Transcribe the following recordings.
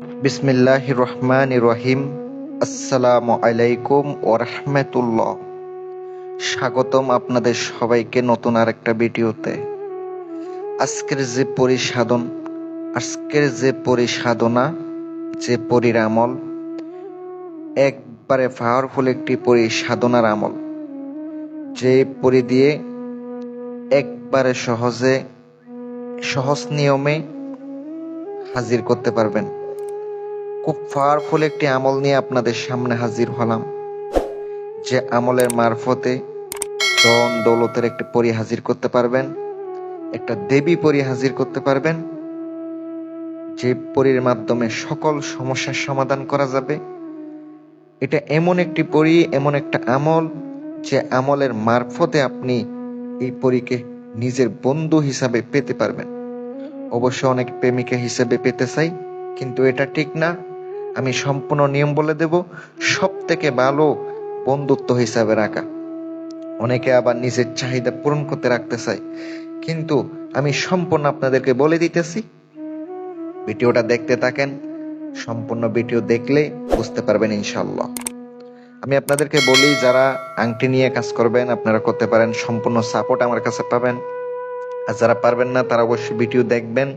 বিসমিল্লাহ রহমান রহিম আসসালামু আলাইকুম ও রহমতুল্লাহ। স্বাগতম আপনাদের সবাইকে নতুন আর একটা ভিডিওতে। আজকের যে পরিসাধন, আজকের যে পরিসাধনা, যে পরির আমল, একবারে পাওয়ারফুল একটি পরিসাধনার আমল। যে পরি দিয়ে একবারে সহজে, সহজ নিয়মে হাজির করতে পারবেন। খুব পাওয়ারফুল একটি আমল নিয়ে আপনাদের সামনে হাজির হলাম। যে আমলের মারফতে ধন দৌলতের একটি পরি হাজির করতে পারবেন, একটা দেবী পরি হাজির করতে পারবেন, যে পরির মাধ্যমে সকল সমস্যার সমাধান করা যাবে। এটা এমন একটি পরি, এমন একটা আমল, যে আমলের মারফতে আপনি এই পরীকে নিজের বন্ধু হিসাবে পেতে পারবেন। অবশ্য অনেক প্রেমিকা হিসেবে পেতে চাই, কিন্তু এটা ঠিক না। আমি সম্পূর্ণ নিয়ম বলে দেব সব থেকে ভালো বন্ধুত্ব হিসাবে রাখা। অনেকে আবার নিজের চাহিদা পূরণ করতে রাখতে চায়, কিন্তু আমি সম্পূর্ণ আপনাদেরকে বলে দিতেছি। ভিডিওটা দেখতে থাকেন, সম্পূর্ণ ভিডিও দেখলে বুঝতে পারবেন ইনশাল্লাহ আমি আপনাদেরকে বলি, যারা আংটি নিয়ে কাজ করবেন, আপনারা করতে পারেন, সম্পূর্ণ সাপোর্ট আমার কাছে পাবেন। আর যারা পারবেন না, তারা অবশ্যই ভিডিও দেখবেন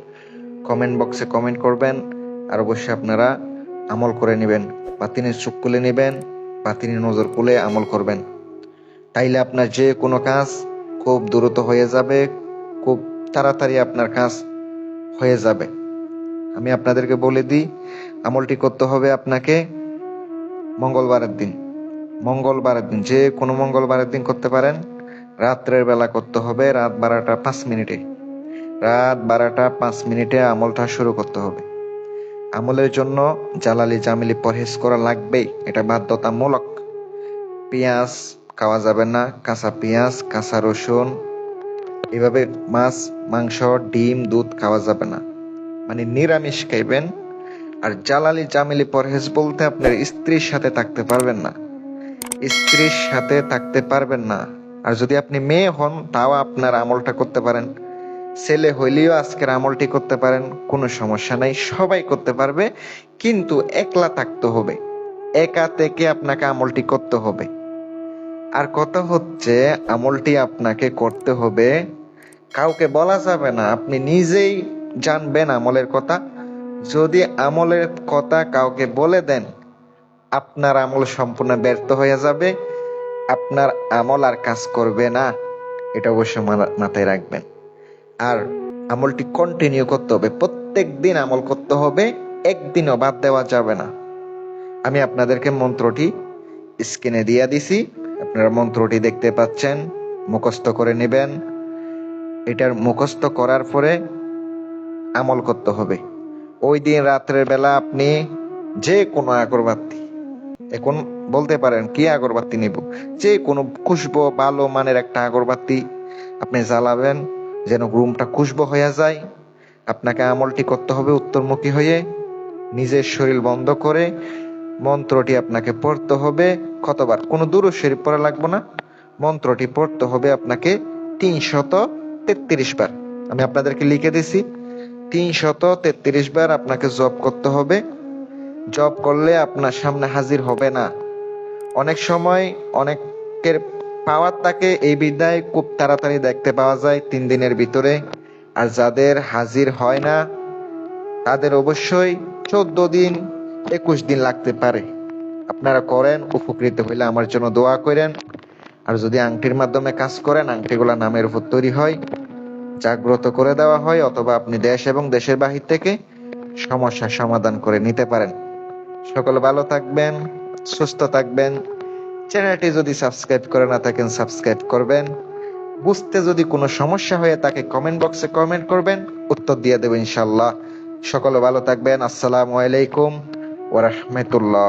কমেন্ট বক্সে কমেন্ট করবেন। আর অবশ্যই আপনারা আমল করে নেবেন বা তিনি চোখ খুলে নেবেন বা তিনি নজর খুলে আমল করবেন। তাইলে আপনার যে কোনো কাজ খুব দ্রুত হয়ে যাবে, খুব তাড়াতাড়ি আপনার কাজ হয়ে যাবে। আমি আপনাদেরকে বলে দিই, আমলটি করতে হবে আপনাকে মঙ্গলবারের দিন। মঙ্গলবারের দিন, যে কোনো মঙ্গলবারের দিন করতে পারেন। রাত্রের বেলা করতে হবে, রাত বারোটা পাঁচ মিনিটে। রাত বারোটা পাঁচ মিনিটে আমলটা শুরু করতে হবে। আমলের জন্য জালালি জামিলি পরহেজ করা লাগবেই, এটা বাধ্যতামূলক। পেঁয়াজ খাওয়া যাবে না, কাঁচা পেঁয়াজ, কাঁচা রসুন, এভাবে মাছ, মাংস, ডিম, দুধ খাওয়া যাবে না। মানে নিরামিষ খাইবেন, আর জালালি জামিলি পরহেজ বলতে আপনার স্ত্রীর সাথে থাকতে পারবেন না। স্ত্রীর সাথে থাকতে পারবেন না। আর যদি আপনি মেয়ে হন, তাও আপনার আমলটা করতে পারেন। ছেলে হইলেও আজকের আমলটি করতে পারেন, কোনো সমস্যা নাই, সবাই করতে পারবে, কিন্তু একলা থাকতে হবে। একা থেকে আপনাকে আমলটি করতে হবে। আর কথা হচ্ছে, আমলটি আপনাকে করতে হবে, কাউকে বলা যাবে না, আপনি নিজেই জানবেন আমলের কথা। যদি আমলের কথা কাউকে বলে দেন, আপনার আমল সম্পূর্ণ ব্যর্থ হয়ে যাবে, আপনার আমল আর কাজ করবে না। এটা অবশ্যই মাথায় রাখবেন। আর আমলটি কন্টিনিউ করতে হবে। প্রত্যেক দিন আমল করতে হবে, একদিনও বাদ দেওয়া যাবে না। আমি আপনাদেরকে মন্ত্রটি স্ক্রিনে দিয়ে দিছি, আপনারা মন্ত্রটি দেখতে পাচ্ছেন, মুখস্থ করে নেবেন। এটার মুখস্থ করার পরে আমল করতে হবে। ওই দিন রাত্রের বেলা আপনি যে কোনো আগরবাতি, এখন বলতে পারেন কি আগরবাতি নিব? যে কোনো খুশবো, ভালো মানের একটা আগরবাতি আপনি জ্বালাবেন যেন রুমটা খুশবো হয়ে যায়। আপনাকে আমলটি করতে হবে উত্তরমুখী হয়ে নিজের শরীর বন্ধ করে মন্ত্রটি আপনাকে পড়তে হবে। কতবার? কোনো দূর শরীর পড়া লাগবে না। মন্ত্রটি পড়তে হবে আপনাকে তিনশত তেত্রিশ বার। আমি আপনাদেরকে লিখে দিছি, তিনশত তেত্রিশ বার আপনাকে জব করতে হবে। জব করলে আপনার সামনে হাজির হবে না। অনেক সময় অনেকের পাওয়ার তাকে এই বিদ্যায় খুব তাড়াতাড়ি দেখতে পাওয়া যায় তিন দিনের ভিতরে। আর যাদের হাজির হয় না, তাদের অবশ্যই চোদ্দ দিন, একুশ দিন লাগতে পারে। আপনারা করেন, উপকৃত হইলে আমার জন্য দোয়া করেন। আর যদি আংটির মাধ্যমে কাজ করেন, আংটিগুলা নামের উপর তৈরি হয়, জাগ্রত করে দেওয়া হয়, অথবা আপনি দেশ এবং দেশের বাহির থেকে সমস্যার সমাধান করে নিতে পারেন। সকল ভালো থাকবেন, সুস্থ থাকবেন। চ্যানেলটি যদি সাবস্ক্রাইব করে না থাকেন, সাবস্ক্রাইব করবেন। বুঝতে যদি কোনো সমস্যা হয়ে তাকে কমেন্ট বক্সে কমেন্ট করবেন। উত্তর দিয়ে দেবো ইনশাল্লাহ সকলে ভালো থাকবেন। আসসালামু আলাইকুম ওরহমতুল্লাহ